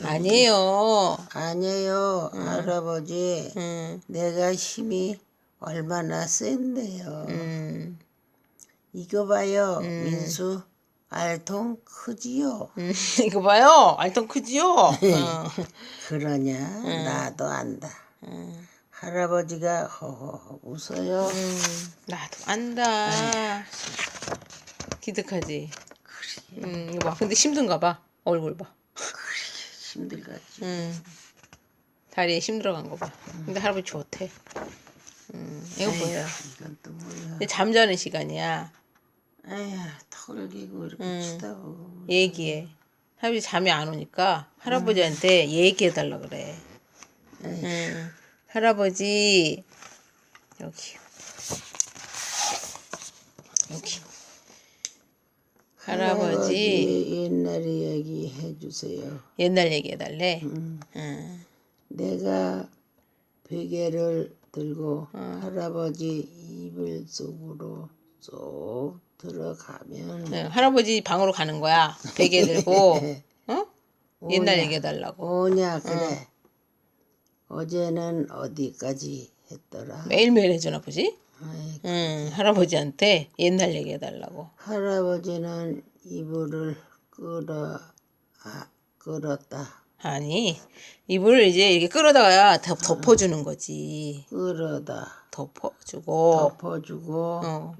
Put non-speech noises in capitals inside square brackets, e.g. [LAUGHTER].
아니에요. 아니에요, 할아버지. 음, 내가 힘이 얼마나 센데요. 음, 이거 봐요, 민수. 알통 크지요? 음, [LAUGHS] 이거 봐요. 알통 크지요? [LAUGHS] 어. 그러냐? 나도 안다. 할아버지가 허허 웃어요. 음, 나도 안다. 기특하지? 음, 이거 봐. 근데 힘든가 봐. 얼굴 봐. 힘들겠지. 음, 다리에 힘 들어간 거 봐. 근데 할아버지 좋대. 음, 이거 뭐예요? 이건 또 뭐야? 근데 잠자는 시간이야. 에휴, 턱을 기고 이렇게 음. 치다보고. 얘기해. 할아버지 잠이 안 오니까 할아버지한테 얘기해 달라 그래. 응. 할아버지 여기 여기 할아버지 해주세요. 옛날 얘기해 달래. 음. 응. 내가 베개를 들고 할아버지 이불 속으로 쏙 들어가면 응, 할아버지 방으로 가는 거야. 베개 들고 [LAUGHS] 어? 옛날 오냐. 얘기해 달라고. 오냐 그래. 어 제는 어디까지 했더라. 매일매일 해주나 보지? 아이, 응, 할아버지한테 옛날 얘기해 달라고. 할아버지는 이불을 끌어 아, 끌었다. 아니 이불을 이제 이렇게 끌어다가 덮- 덮어주는 거지. 끌어다 덮어주고 덮어주고 어.